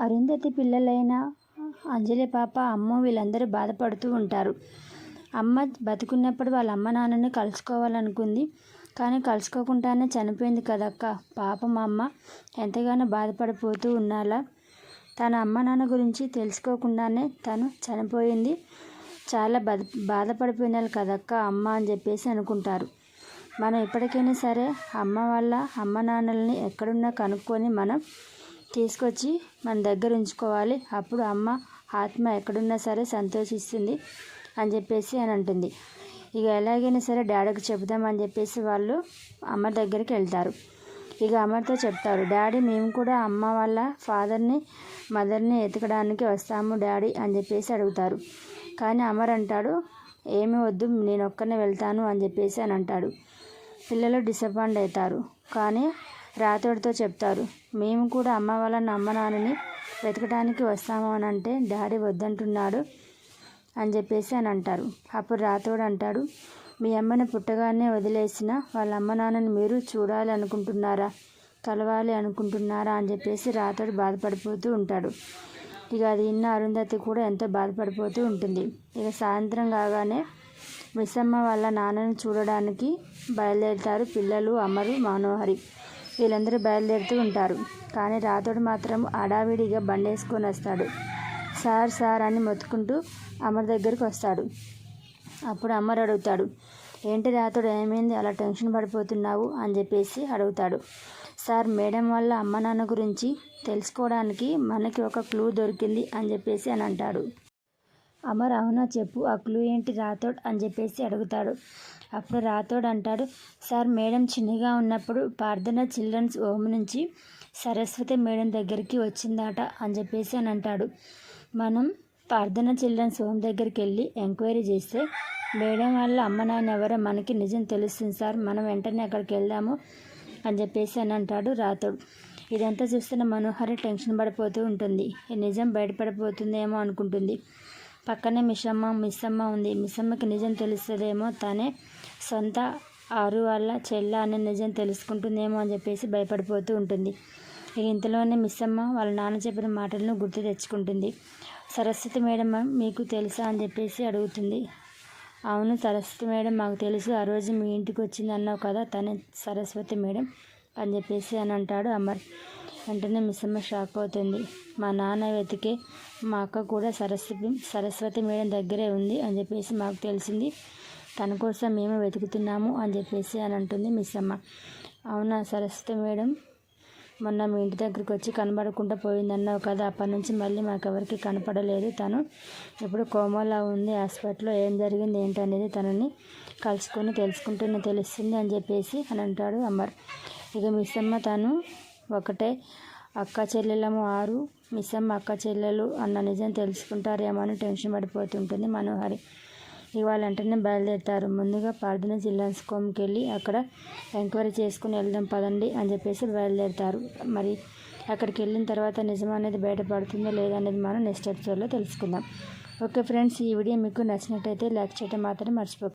అరుంధతి పిల్లలైన అంజలి పాప అమ్మ వీళ్ళందరూ బాధపడుతూ ఉంటారు. అమ్మ బతుకున్నప్పుడు వాళ్ళ అమ్మ నాన్నని కలుసుకోవాలనుకుంది. కానీ కలుసుకోకుండానే చనిపోయింది కదక్క. పాపం అమ్మ ఎంతగానో బాధపడిపోతూ ఉన్నాలా. తన అమ్మ నాన్న గురించి తెలుసుకోకుండానే తను చనిపోయింది. చాలా బాధ బాధపడిపోయినారు కదక్క అమ్మ అని చెప్పేసి అనుకుంటారు. మనం ఎప్పటికైనా సరే అమ్మ వాళ్ళ అమ్మ నాన్నల్ని ఎక్కడున్నా కనుక్కొని మనం తీసుకొచ్చి మన దగ్గర ఉంచుకోవాలి. అప్పుడు అమ్మ ఆత్మ ఎక్కడున్నా సరే సంతోషిస్తుంది అని చెప్పేసి అని అంటుంది. ఇక ఎలాగైనా సరే డాడీకి చెబుదామని చెప్పేసి వాళ్ళు అమ్మ దగ్గరికి వెళ్తారు. ఇక అమ్మతో చెప్తారు డాడీ మేము కూడా అమ్మ వాళ్ళ ఫాదర్ని మదర్ని ఎతకడానికి వస్తాము డాడీ అని చెప్పేసి అడుగుతారు. కానీ అమర్ అంటాడు ఏమి వద్దు నేను ఒక్కనే వెళ్తాను అని చెప్పేసి అని అంటాడు. పిల్లలు డిసప్పాయింట్ అవుతారు. కానీ రాతోడితో చెప్తారు. మేము కూడా అమ్మ వాళ్ళ అమ్మ నాన్నని వెతకడానికి వస్తాము అని అంటే డాడీ వద్దంటున్నాడు అని చెప్పేసి అని అంటారు. అప్పుడు రాతోడు అంటాడు మీ అమ్మని పుట్టగానే వదిలేసిన వాళ్ళ అమ్మ నాన్నని మీరు చూడాలి అనుకుంటున్నారా కలవాలి అనుకుంటున్నారా అని చెప్పేసి రాతోడు బాధపడిపోతూ ఉంటాడు. ఇక అది విన్న అరుంధతి కూడా ఎంతో బాధపడిపోతూ ఉంటుంది. ఇక సాయంత్రం కాగానే మిస్సమ్మ వాళ్ళ నాన్నని చూడడానికి బయలుదేరుతారు పిల్లలు అమరు మనోహరి. వీళ్ళందరూ బయలుదేరుతూ ఉంటారు. కానీ రాతోడు మాత్రం అడావిడిగా బండేసుకొని వస్తాడు. సార్ సార్ అని మొత్తుకుంటూ అమర్ దగ్గరికి వస్తాడు. అప్పుడు అమర్ అడుగుతాడు ఏంటి రాతోడు ఏమైంది? అలా టెన్షన్ పడిపోతున్నావు? అని చెప్పేసి అడుగుతాడు. సార్ మేడం వల్ల అమ్మ నాన్న గురించి తెలుసుకోవడానికి మనకి ఒక క్లూ దొరికింది అని చెప్పేసి అని అంటాడు. అమర్ అవునా చెప్పు. ఆ క్లూ ఏంటి రాథోడ్ అని చెప్పేసి అడుగుతాడు. అప్పుడు రాథోడ్ అంటాడు సార్ మేడం చిన్నగా ఉన్నప్పుడు ప్రార్థన చిల్డ్రన్స్ హోమ్ నుంచి సరస్వతి మేడం దగ్గరికి వచ్చిందట అని చెప్పేసి అని అంటాడు. మనం ప్రార్థన చిల్డ్రన్స్ హోమ్ దగ్గరికి వెళ్ళి ఎంక్వైరీ చేస్తే మేడం వాళ్ళ అమ్మ నాన్న ఎవరో మనకి నిజం తెలుస్తుంది సార్ మనం వెంటనే అక్కడికి వెళ్దాము అని చెప్పేసి అని అంటాడు రాథోడ్. ఇదంతా చూస్తున్న మనోహరి టెన్షన్ పడిపోతూ ఉంటుంది. నిజం బయటపడిపోతుందేమో అనుకుంటుంది. పక్కనే మిషమ్మ మిస్సమ్మ ఉంది. మిస్సమ్మకి నిజం తెలుస్తుందేమో తనే సొంత ఆరు వాళ్ళ చెల్ల అనే నిజం తెలుసుకుంటుందేమో అని చెప్పేసి భయపడిపోతూ ఉంటుంది. ఇక ఇంతలోనే మిస్సమ్మ వాళ్ళ నాన్న చెప్పిన మాటలను గుర్తు తెచ్చుకుంటుంది. సరస్వతి మేడం మీకు తెలుసా? అని చెప్పేసి అడుగుతుంది. అవును సరస్వతి మేడం మాకు తెలుసు. ఆ రోజు మీ ఇంటికి వచ్చింది అన్నావు కదా తనే సరస్వతి మేడం అని చెప్పేసి అని అంటాడు అమర్. వెంటనే మిస్సమ్మ షాక్ అవుతుంది. మా నాన్న వెతికే మా అక్క కూడా సరస్వతి సరస్వతి మేడం దగ్గరే ఉంది అని చెప్పేసి మాకు తెలిసింది. తన కోసం మేము వెతుకుతున్నాము అని చెప్పేసి అని అంటుంది మిస్సమ్మ అవునా సరస్వతి మేడం? మొన్న మీ ఇంటి దగ్గరికి వచ్చి కనబడకుండా పోయిందన్నావు కదా అప్పటి నుంచి మళ్ళీ మాకు ఎవరికి కనపడలేదు తను. ఇప్పుడు కోమలా ఉంది హాస్పిటల్లో ఏం జరిగింది ఏంటనేది తనని కలుసుకొని తెలుసుకుంటూనే తెలుస్తుంది అని చెప్పేసి అని అంటాడు అమర్. ఇక మిస్సమ్మ తను ఒకటే. అక్క చెల్లెలము ఆరు మిస్సమ్మ అక్క చెల్లెలు అన్న నిజం తెలుసుకుంటారేమో అని టెన్షన్ పడిపోతుంటుంది మనోహరి. ఇవాళ వెంటనే బయలుదేరుతారు. ముందుగా పార్థన జిల్లా స్కోమ్కి వెళ్ళి అక్కడ ఎంక్వైరీ చేసుకుని వెళ్దాం పదండి అని చెప్పేసి బయలుదేరుతారు. మరి అక్కడికి వెళ్ళిన తర్వాత నిజం అనేది బయటపడుతుందో లేదనేది మనం నెక్స్ట్ ఎపిసోడ్లో తెలుసుకుందాం. ఓకే ఫ్రెండ్స్ ఈ వీడియో మీకు నచ్చినట్టయితే లైక్ చేయడం మాత్రం మర్చిపోకండి